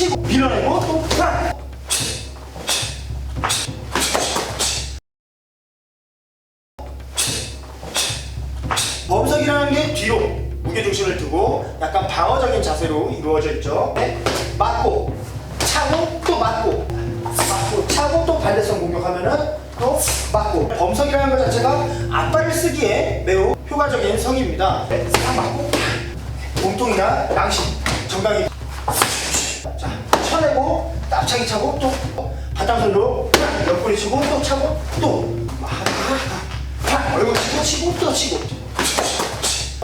치고 밀어내고 또 팍! 범석이라는 게 뒤로 무게중심을 두고 약간 방어적인 자세로 이루어져 있죠. 네. 맞고 차고 또 맞고 맞고 차고 또 반대성 공격하면은 또 맞고 범석이라는 것 자체가 앞발을 쓰기에 매우 효과적인 성입니다. 네. 싹 맞고 몸통이나 낭심 정강이 자 쳐내고 납차기 차고 또 바탕손으로 옆구리 치고 또 차고 또. 막, 팍! 얼굴 치고 치고 또 치고.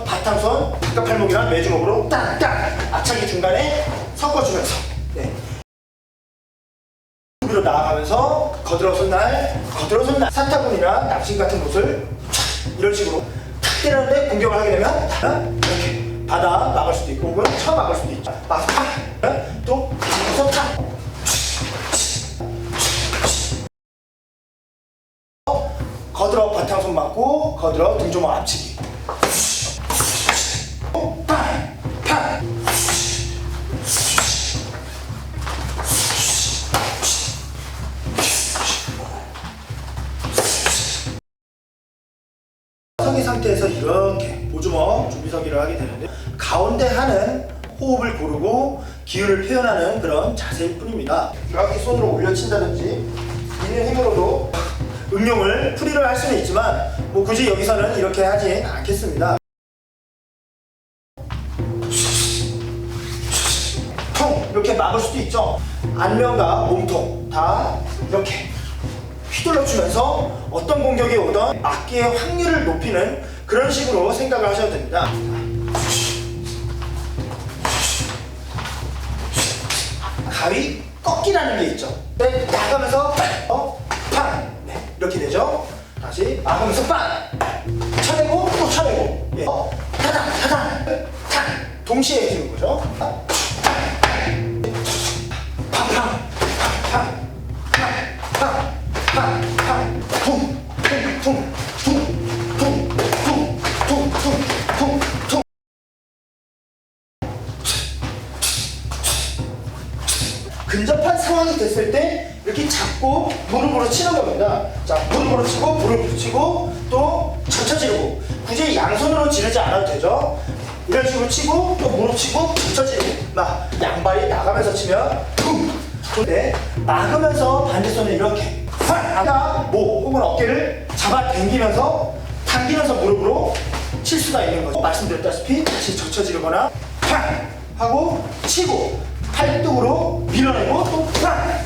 바탕손 바깥 팔목이랑 매주먹으로 딱딱! 앞차기 중간에 섞어주면서. 네. 위로 나아가면서 거들어선 날 거들어선 날. 사타구니나 납신 같은 곳을 촥! 이런 식으로 탁 때렸는데 공격을 하게 되면 이렇게 받아 막을 수도 있고 혹은 쳐 막을 수도 있죠 막 탁 거들어 바탕손 맞고 거들어 등조목 앞치기 팍! 팍! 서기 상태에서 이렇게 보주먹 준비서기를 하게 되는데 가운데 하는 호흡을 고르고 기운을 표현하는 그런 자세일 뿐입니다. 이렇게 손으로 올려친다든지 있는 힘으로도 응용을 풀이를 할 수는 있지만 뭐 굳이 여기서는 이렇게 하진 않겠습니다. 통 이렇게 막을 수도 있죠. 안면과 몸통 다 이렇게 휘둘러 주면서 어떤 공격이 오던 막기의 확률을 높이는 그런 식으로 생각을 하셔도 됩니다. 가위 꺾기라는 게 있죠. 네, 나가면서 어, 이렇게 되죠. 다시 나가면서 빵 쳐내고 또 쳐내고 예. 어, 타당 타당 탁 동시에 해주는 거죠. 근접한 상황이 됐을 때 이렇게 잡고 무릎으로 치는 겁니다. 자, 무릎으로 치고 무릎으로 치고 또 젖혀지르고 굳이 양손으로 지르지 않아도 되죠. 이런 식으로 치고 또 무릎 치고 젖혀지르고 막 양발이 나가면서 치면 퉁! 근데 막으면서 반대손을 이렇게 확! 아까 목 혹은 어깨를 잡아 당기면서 당기면서 무릎으로 칠 수가 있는 거죠. 말씀드렸다시피 다시 젖혀지르거나 팍! 하고 치고 팔뚝으로 밀 어내고 또 팍!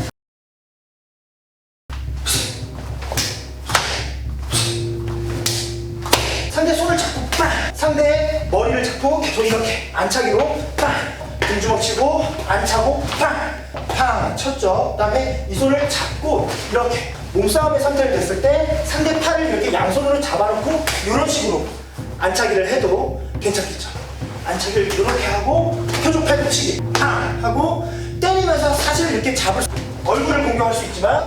상대 손을 잡고 팍! 상대의 머리를 잡고 계속 이렇게 안차기로 팍! 등주먹 치고 안 차고 팍! 팡! 쳤죠. 그 다음에 이 손을 잡고 이렇게 몸싸움의 상태를 됐을 때 상대 팔을 이렇게 양손으로 잡아놓고 이런 식으로 안차기를 해도 괜찮겠죠. 안차기를 이렇게 하고 표적 팔꿈치기 팡! 하고 이렇게 잡을 수- 얼굴을 공격할 수 있지만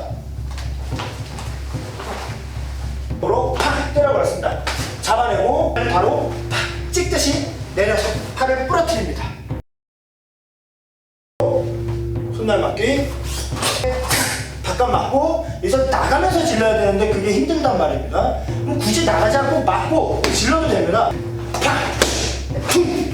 으로 팍 때려버렸습니다. 잡아내고 바로 팍 찍듯이 내려서 팔을 부러뜨립니다. 손날 맞기 바깥 맞고 여기서 나가면서 질러야 되는데 그게 힘들단 말입니다. 그럼 굳이 나가지 않고 맞고 질러도 됩니다. 팍! 퉁!